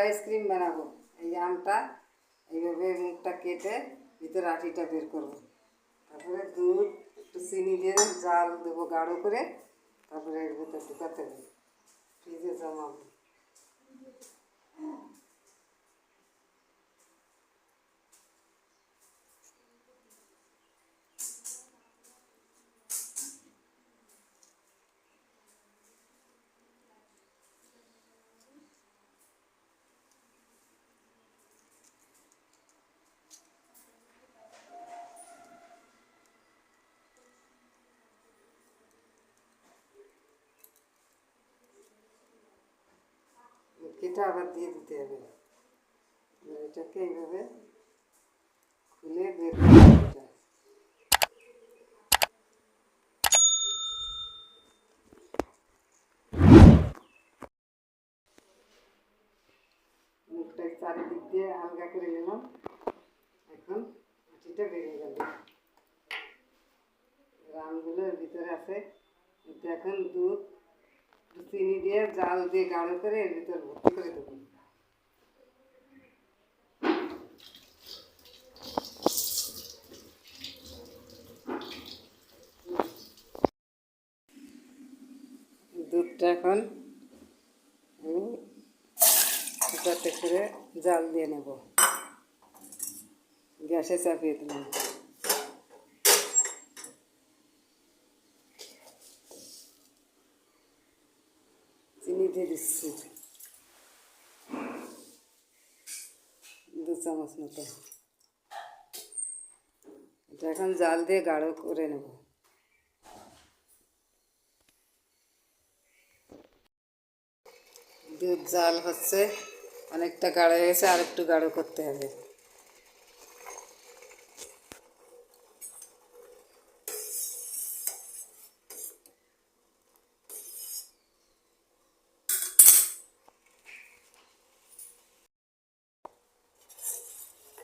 Ice cream বানাবো। এই আমটা, এইভাবে মুখটা কেটে ভিতরে আটিটা বের করব। তারপরে দুধ, একটু চিনি দিয়ে জাল দেবো গাঢ় করে। তারপরে এর ভিতরে ঢুকাতে হবে। ফ্রিজে জমাবো কেটে আবার দিয়ে দিতে হবে। এটাকে এইভাবে খুলে বের এটা। চারিদিক দিয়ে আলগা করে নিলাম। এখন আটিটা বেরিয়ে গেল। রামগুলো ভিতরে আছে। এখন দুধ চিনি দিয়ে জাল দিয়ে গাঢ় করে এর ভিতর ভর্তি করে দেবো। দুধটা এখন জাল দিয়ে নেব। গ্যাসে চাপিয়ে দিলাম চিনি দিয়ে দিচ্ছি দু চামচ মতো। এটা এখন জাল দিয়ে গাঢ় করে নেব। দুধ জাল হচ্ছে, অনেকটা গাঢ় হয়ে গেছে আর একটু গাঢ় করতে হবে।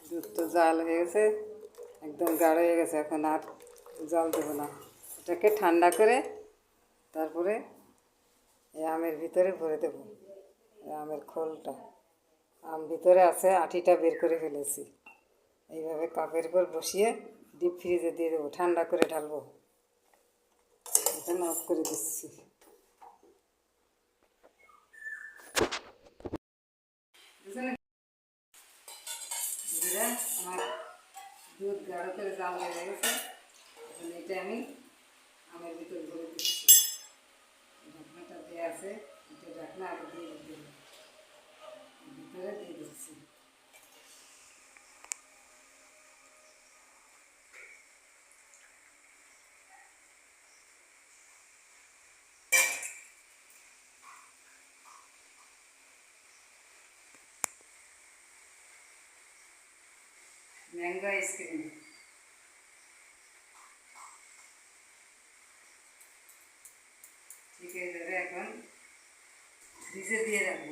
দুধ তো জাল হয়ে গেছে, একদম গাঢ় হয়ে গেছে, এখন আর জল দেবো না। এটাকে ঠান্ডা করে তারপরে এই আমের ভিতরে ভরে দেবো আমের খোলটা। আম ভিতরে আছে, আটিটা বের করে ফেলেছি। এইভাবে কাপের উপর বসিয়ে ডিপ ফ্রিজে দিয়ে দেবো, ঠান্ডা করে ঢালবো। এখন অফ করে দিচ্ছি। করে জাল হয়ে গেছে এখন এটা আমি আমের ভিতর ভরে দিচ্ছি। ঢাকনাটা দেওয়া আছে, এটা ঢাকনা আগে দিয়ে দিতে ভিতরে দিয়ে দিচ্ছি। আইসক্রিম। ঠিক হয়ে যাবে এখন ফ্রিজে দিয়ে রাখব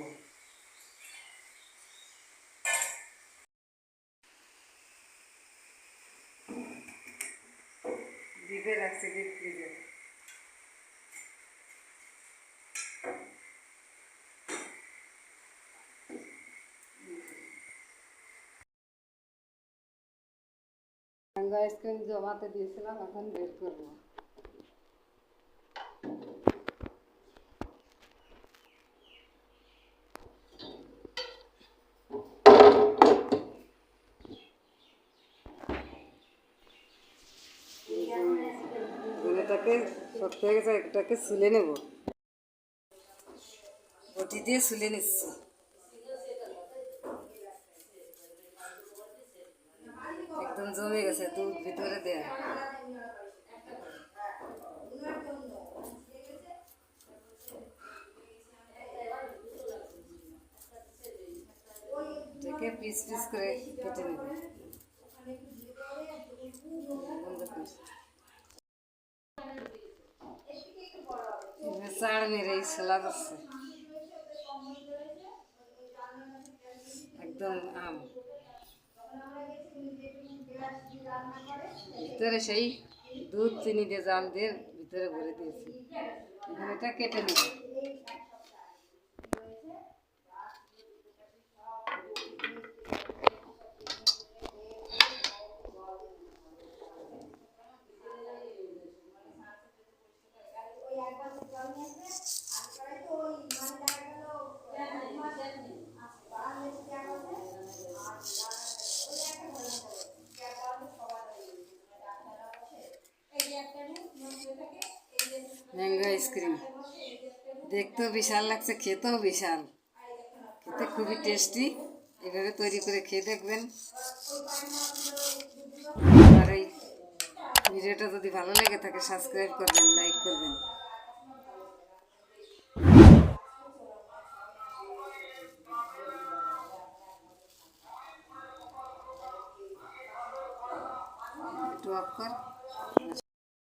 ডিপে রাখছি ডিপ ফ্রিজে ম্যাঙ্গো আইসক্রিম জমাতে দিয়েছিলাম এখন বের করব এটাকে গেছে এটাকে সুলে নেব। বটি দিয়ে সুলে নিচ্ছি একদম জমে গেছে দুধ ভিতরে দেয়া এটাকে পিস পিস করে কেটে নেব বন্ধ করি। এবার চাড় মেরে এই ছোলা যাচ্ছে একদম আম ভিতরে সেই দুধ, চিনি দিয়ে জাল দিয়ে ভিতরে ভরে দিয়েছি। এখন এটা কেটে নেব। আর ম্যাঙ্গো আইসক্রিম। দেখতেও বিশাল লাগছে, খেতেও বিশাল। খেতে খুবই টেস্টি। এভাবে তৈরি করে খেয়ে দেখবেন। আর এই ভিডিওটা যদি ভালো লেগে থাকে সাবস্ক্রাইব করবেন লাইক করবেন। একটু কর।